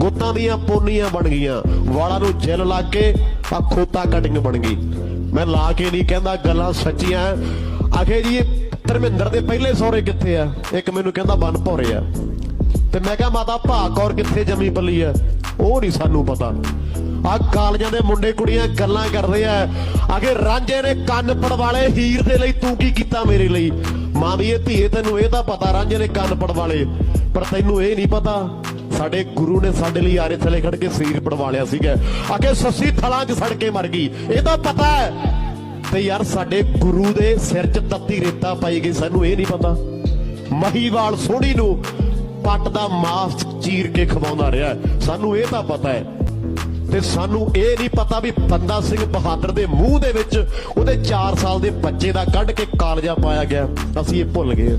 ਪੁੱਤਾਂ ਦੀਆਂ ਪੋਨੀਆਂ ਬਣ ਗਈਆਂ। ਵਾਲਾਂ ਨੂੰ ਜੈਲ ਲਾ ਕੇ ਆ ਖੋਤਾ ਕਟਿੰਗ ਬਣ ਗਈ। ਮੈਂ ਲਾ ਕੇ ਨਹੀਂ ਕਹਿੰਦਾ ਗੱਲਾਂ ਸੱਚੀਆਂ ਆਖੇ ਜੀ ਧਰਮਿੰਦਰ ਦੇ ਪਹਿਲੇ ਸਹੁਰੇ ਕਿੱਥੇ ਆ? ਇੱਕ ਮੈਨੂੰ ਕਹਿੰਦਾ ਬਨ ਭੌਰੇ ਆ। ਤੇ ਮੈਂ ਕਿਹਾ, ਮਾਤਾ ਭਾ ਕੌਰ ਕਿੱਥੇ ਜੰਮੀ ਪੱਲੀ ਆ ਉਹ ਨਹੀਂ ਸਾਨੂੰ ਪਤਾ। ਆ ਕਾਲਜਾਂ ਦੇ ਮੁੰਡੇ ਕੁੜੀਆਂ ਗੱਲਾਂ ਕਰਦੇ ਆ ਆਖੇ, ਰਾਂਝੇ ਨੇ ਕੰਨ ਪੜਵਾਲੇ, ਹੀਰ ਦੇ ਲਈ ਤੂੰ ਕੀ ਕੀਤਾ ਮੇਰੇ ਲਈ? ਮਾਂ ਵੀ ਇਹ ਧੀਏ, ਤੈਨੂੰ ਇਹ ਤਾਂ ਪਤਾ, ਰਾਂਝੇ ਨੇ ਕੰਨ ਪੜਵਾਲੇ। ਪਰ ਤੈਨੂੰ ਇਹ ਨਹੀਂ ਪਤਾ। ਸਾਡੇ ਗੁਰੂ ਨੇ ਸਾਡੇ ਲਈ ਆਰੇ ਥਲੇ ਖੜ ਕੇ ਸਰੀਰ ਸੀਰ ਪੜਵਾਲਿਆ ਸੀਗਾ। ਆਖੇ ਸੱਸੀ ਥਲਾਂ 'ਚ ਸੜ ਕੇ ਮਰ ਗਈ। ਇਹ ਤਾਂ ਪਤਾ ਹੈ। ਤੇ ਯਾਰ ਸਾਡੇ ਗੁਰੂ ਦੇ ਸਿਰ 'ਚ ਤੱਤੀ ਰੇਤਾ ਪਾਈ ਗਈ, ਸਾਨੂੰ ਇਹ ਨਹੀਂ ਪਤਾ। ਮਹੀਵਾਲ ਸੋਹਣੀ ਨੂੰ ਪੱਟ ਦਾ ਮਾਸ ਚੀਰ ਕੇ ਖਵਾਉਂਦਾ ਰਿਹਾ ਸਾਨੂੰ ਇਹ ਤਾਂ ਪਤਾ ਹੈ। ਤੇ ਸਾਨੂੰ ਇਹ ਨਹੀਂ ਪਤਾ ਵੀ ਬੰਦਾ ਸਿੰਘ ਬਹਾਦਰ ਦੇ ਮੂੰਹ ਦੇ ਵਿੱਚ ਉਹਦੇ 4 ਸਾਲ ਦੇ ਬੱਚੇ ਦਾ ਕੱਢ ਕੇ ਕਾਲਜਾ ਪਾਇਆ ਗਿਆ। ਅਸੀਂ ਇਹ ਭੁੱਲ ਗਏ